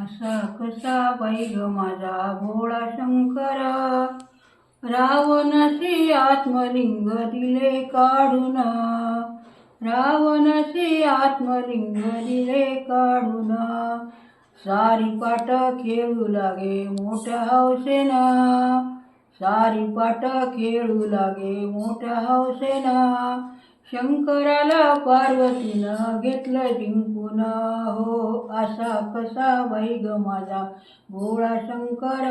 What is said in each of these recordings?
असा कसा बैल माझा भोळा शंकर? रावणशी आत्मलिंग दिले काढून. रावणाशी आत्मलिंग दिले काढून. सारी पाट खेळू लागे मोठ्या हौसेना. सारी पाट खेळू लागे मोठ्या हौसेना. शंकराला पार्वतीनं घेतलं जिंकून हो असा कसा वैग माझा? भोळा शंकर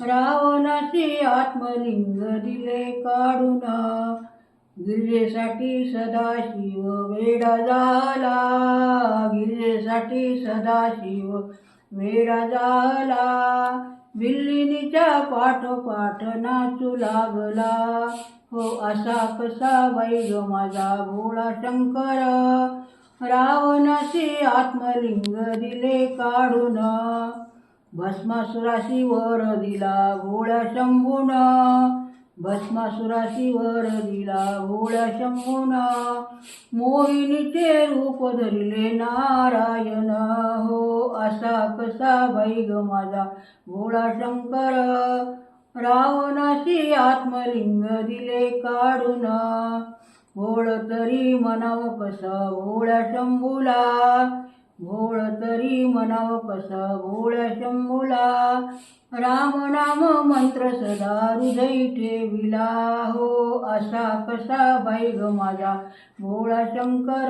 रावणाशी आत्मलिंग दिले काढून. गिरजेसाठी सदाशिव वेडा झाला. गिरजेसाठी सदाशिव वेडा झाला. बिल्लिनीच्या पाठोपाठ नाचू लागला. हो असा कसा बाई माझा भोळा शंकर? रावणाशी आत्मलिंग दिले काढून. भस्मासुराशी वर दिला भोळ्या शंभून. भस्मासुराशी वर दिला भोळ्या शंभून. मोहिनीचे रूप धरले नारायण. हो असा कसा बाई माझा भोळा शंकर? रावणाशी आत्मलिंग दिले काढून. भोळ तरी म्हणाव कसा भोळ्या शंभूला? भोळ तरी म्हणाव कसा भोळ्या शंभूला? राम नाम मंत्र सदा हृदय ठेविला. हो असा कसा बाई ग माझा भोळा शंकर?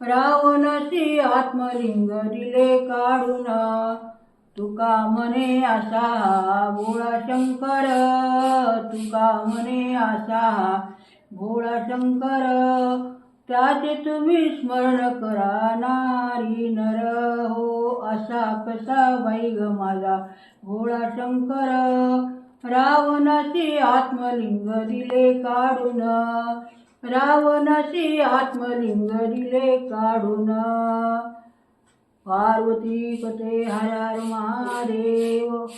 रावणाशी आत्मलिंग दिले काढून. तुका म्हणे असा भोळा शंकर तुका म्हणे असा भोळा शंकर त्याचे तुम्ही स्मरण करा नारी नर हो असा कसा बाई माझा भोळा शंकर. रावणाचे आत्मलिंग दिले काढून रावणाचे आत्मलिंग दिले काढून. पार्वती पते हर हर महादेव।